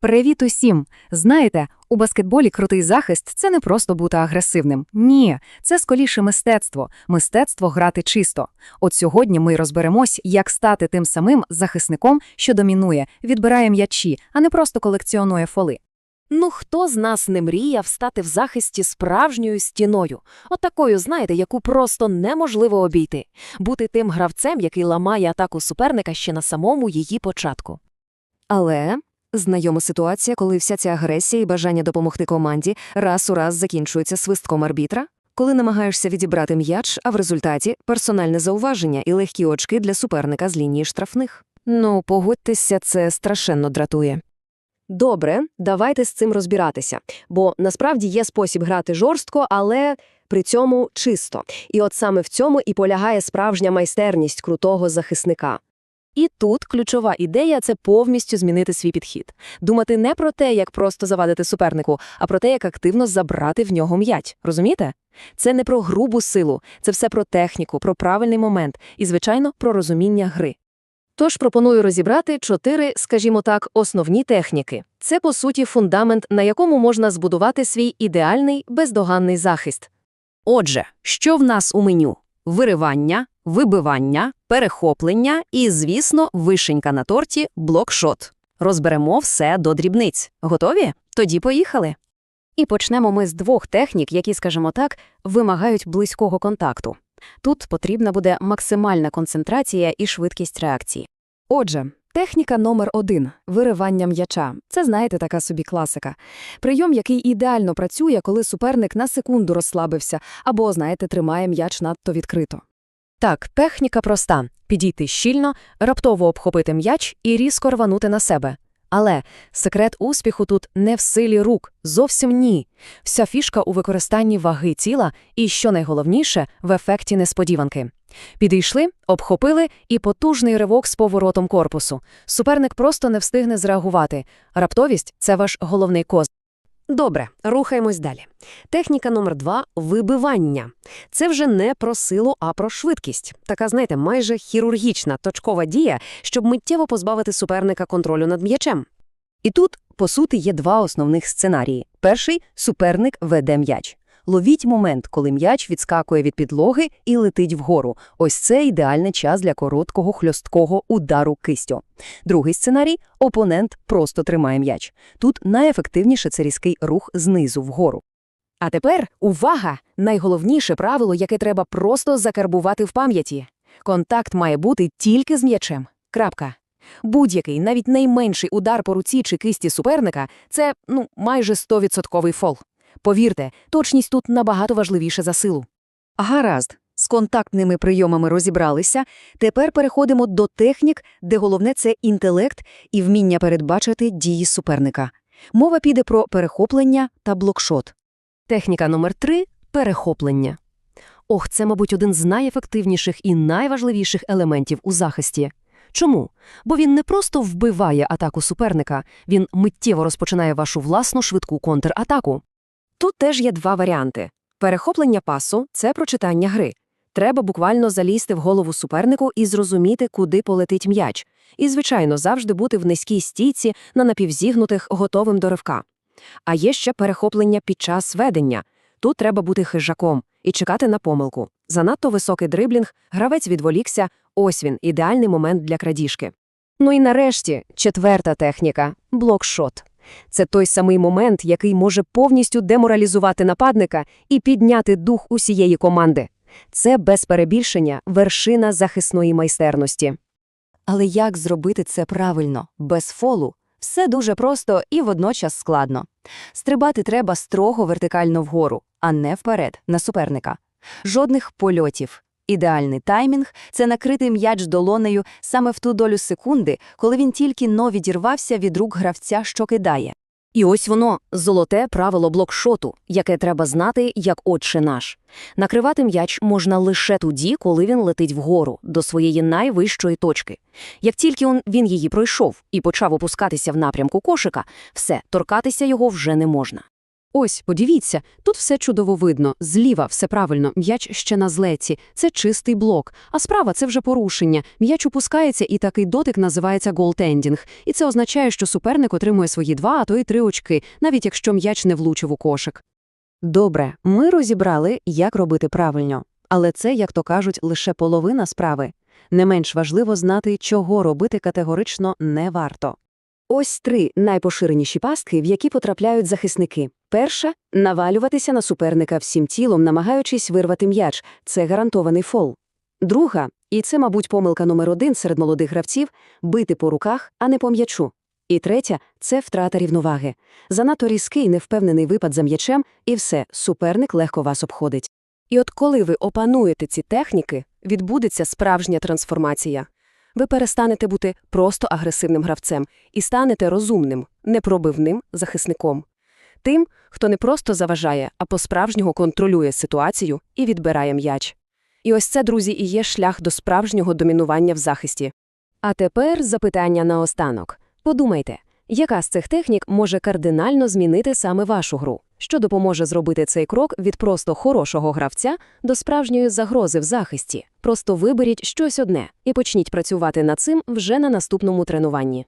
Привіт усім! Знаєте, у баскетболі крутий захист це не просто бути агресивним. Ні, це скоріше мистецтво, мистецтво грати чисто. От сьогодні ми розберемось, як стати тим самим захисником, що домінує, відбирає м'ячі, а не просто колекціонує фоли. Ну хто з нас не мріяв стати в захисті справжньою стіною? От такою, знаєте, яку просто неможливо обійти. Бути тим гравцем, який ламає атаку суперника ще на самому її початку. Але знайома ситуація, коли вся ця агресія і бажання допомогти команді раз у раз закінчується свистком арбітра, коли намагаєшся відібрати м'яч, а в результаті персональне зауваження і легкі очки для суперника з лінії штрафних. Ну, погодьтеся, це страшенно дратує. Добре, давайте з цим розбиратися, бо насправді є спосіб грати жорстко, але при цьому чисто. І от саме в цьому і полягає справжня майстерність крутого захисника. І тут ключова ідея це повністю змінити свій підхід. Думати не про те, як просто завадити супернику, а про те, як активно забрати в нього м'яч. Розумієте? Це не про грубу силу, це все про техніку, про правильний момент і, звичайно, про розуміння гри. Тож пропоную розібрати чотири, скажімо так, основні техніки. Це, по суті, фундамент, на якому можна збудувати свій ідеальний, бездоганний захист. Отже, що в нас у меню? Виривання, вибивання, перехоплення і, звісно, вишенька на торті блокшот. Розберемо все до дрібниць. Готові? Тоді поїхали. І почнемо ми з двох технік, які, скажімо так, вимагають близького контакту. Тут потрібна буде максимальна концентрація і швидкість реакції. Отже, техніка номер один – виривання м'яча. Це, знаєте, така собі класика. Прийом, який ідеально працює, коли суперник на секунду розслабився або, знаєте, тримає м'яч надто відкрито. Так, техніка проста – підійти щільно, раптово обхопити м'яч і різко рванути на себе. Але секрет успіху тут не в силі рук, зовсім ні. Вся фішка у використанні ваги тіла і, що найголовніше, в ефекті несподіванки. Підійшли, обхопили і потужний ривок з поворотом корпусу. Суперник просто не встигне зреагувати. Раптовість – це ваш головний коз. Добре, рухаємось далі. Техніка номер два – вибивання. Це вже не про силу, а про швидкість. Така, знаєте, майже хірургічна точкова дія, щоб миттєво позбавити суперника контролю над м'ячем. І тут, по суті, є два основних сценарії. Перший – суперник веде м'яч. Ловіть момент, коли м'яч відскакує від підлоги і летить вгору. Ось це ідеальний час для короткого хльосткого удару кистю. Другий сценарій – опонент просто тримає м'яч. Тут найефективніше це різкий рух знизу вгору. А тепер увага! Найголовніше правило, яке треба просто закарбувати в пам'яті. Контакт має бути тільки з м'ячем. Крапка. Будь-який, навіть найменший удар по руці чи кисті суперника – це, ну, майже 100% фол. Повірте, точність тут набагато важливіша за силу. Гаразд, з контактними прийомами розібралися. Тепер переходимо до технік, де головне – це інтелект і вміння передбачити дії суперника. Мова піде про перехоплення та блокшот. Техніка номер три – перехоплення. Ох, це, мабуть, один з найефективніших і найважливіших елементів у захисті. Чому? Бо він не просто вбиває атаку суперника, він миттєво розпочинає вашу власну швидку контратаку. Тут теж є два варіанти. Перехоплення пасу – це прочитання гри. Треба буквально залізти в голову супернику і зрозуміти, куди полетить м'яч. І, звичайно, завжди бути в низькій стійці на напівзігнутих, готовим до ривка. А є ще перехоплення під час ведення. Тут треба бути хижаком і чекати на помилку. Занадто високий дриблінг, гравець відволікся, ось він, ідеальний момент для крадіжки. Ну і нарешті, четверта техніка – блокшот. Це той самий момент, який може повністю деморалізувати нападника і підняти дух усієї команди. Це без перебільшення вершина захисної майстерності. Але як зробити це правильно, без фолу? Все дуже просто і водночас складно. Стрибати треба строго вертикально вгору, а не вперед, на суперника. Жодних польотів. Ідеальний таймінг – це накрити м'яч долонею саме в ту долю секунди, коли він тільки но відірвався від рук гравця, що кидає. І ось воно – золоте правило блокшоту, яке треба знати, як отче наш. Накривати м'яч можна лише тоді, коли він летить вгору, до своєї найвищої точки. Як тільки він її пройшов і почав опускатися в напрямку кошика, все, торкатися його вже не можна. Ось, подивіться, тут все чудово видно. Зліва все правильно, м'яч ще на злеці. Це чистий блок. А справа це вже порушення. М'яч опускається, і такий дотик називається голтендінг. І це означає, що суперник отримує свої два, а то й три очки, навіть якщо м'яч не влучив у кошик. Добре, ми розібрали, як робити правильно. Але це, як то кажуть, лише половина справи. Не менш важливо знати, чого робити категорично не варто. Ось три найпоширеніші пастки, в які потрапляють захисники. Перша – навалюватися на суперника всім тілом, намагаючись вирвати м'яч. Це гарантований фол. Друга, і це, мабуть, помилка номер один серед молодих гравців – бити по руках, а не по м'ячу. І третя – це втрата рівноваги. Занадто різкий, невпевнений випад за м'ячем, і все, суперник легко вас обходить. І от коли ви опануєте ці техніки, відбудеться справжня трансформація. Ви перестанете бути просто агресивним гравцем і станете розумним, непробивним захисником. Тим, хто не просто заважає, а по-справжнього контролює ситуацію і відбирає м'яч. І ось це, друзі, і є шлях до справжнього домінування в захисті. А тепер запитання наостанок. Подумайте, яка з цих технік може кардинально змінити саме вашу гру? Що допоможе зробити цей крок від просто хорошого гравця до справжньої загрози в захисті? Просто виберіть щось одне і почніть працювати над цим вже на наступному тренуванні.